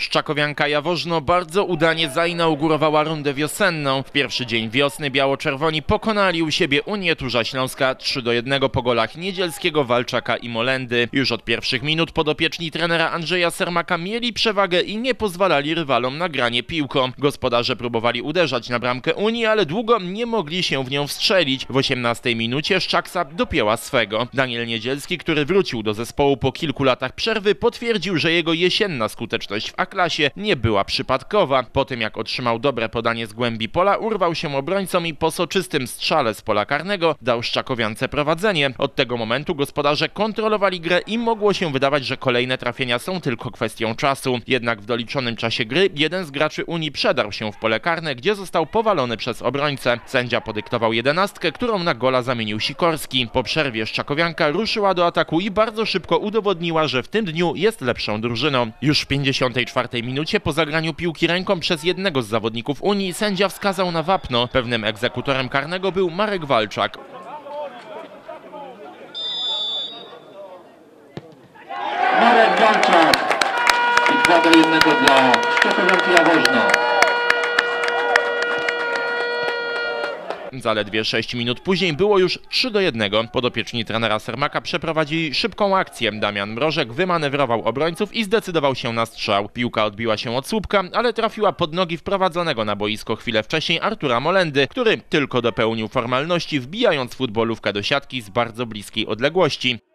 Szczakowianka Jaworzno bardzo udanie zainaugurowała rundę wiosenną. W pierwszy dzień wiosny biało-czerwoni pokonali u siebie Unię Turza Śląska 3 do 1 po golach Niedzielskiego, Walczaka i Molendy. Już od pierwszych minut podopieczni trenera Andrzeja Sermaka mieli przewagę i nie pozwalali rywalom na granie piłką. Gospodarze próbowali uderzać na bramkę Unii, ale długo nie mogli się w nią wstrzelić. W 18 minucie Szczaksa dopięła swego. Daniel Niedzielski, który wrócił do zespołu po kilku latach przerwy, potwierdził, że jego jesienna skuteczność w A-klasie nie była przypadkowa. Po tym jak otrzymał dobre podanie z głębi pola, urwał się obrońcom i po soczystym strzale z pola karnego dał Szczakowiance prowadzenie. Od tego momentu gospodarze kontrolowali grę i mogło się wydawać, że kolejne trafienia są tylko kwestią czasu. Jednak w doliczonym czasie gry jeden z graczy Unii przedarł się w pole karne, gdzie został powalony przez obrońcę. Sędzia podyktował jedenastkę, którą na gola zamienił Sikorski. Po przerwie Szczakowianka ruszyła do ataku i bardzo szybko udowodniła, że w tym dniu jest lepszą drużyną. Już w 54 minucie po zagraniu piłki ręką przez jednego z zawodników Unii sędzia wskazał na wapno. Pewnym egzekutorem karnego był Marek Walczak. Marek Walczak i 2 do 1 dla Szczepowianki. Zaledwie 6 minut później było już 3 do 1. Podopieczni trenera Sermaka przeprowadzili szybką akcję. Damian Mrożek wymanewrował obrońców i zdecydował się na strzał. Piłka odbiła się od słupka, ale trafiła pod nogi wprowadzonego na boisko chwilę wcześniej Artura Molendy, który tylko dopełnił formalności, wbijając futbolówkę do siatki z bardzo bliskiej odległości.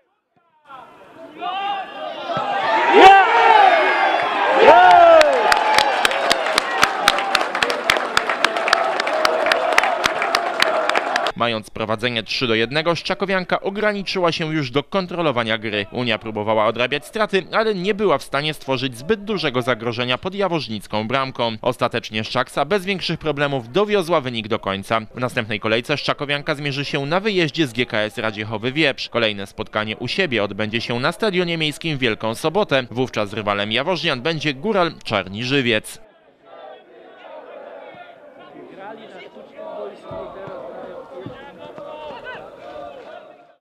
Mając prowadzenie 3 do 1, Szczakowianka ograniczyła się już do kontrolowania gry. Unia próbowała odrabiać straty, ale nie była w stanie stworzyć zbyt dużego zagrożenia pod jaworznicką bramką. Ostatecznie Szczaksa bez większych problemów dowiozła wynik do końca. W następnej kolejce Szczakowianka zmierzy się na wyjeździe z GKS Radziechowy Wieprz. Kolejne spotkanie u siebie odbędzie się na Stadionie Miejskim Wielką Sobotę. Wówczas rywalem Jaworznian będzie Góral Czarni Żywiec. grali na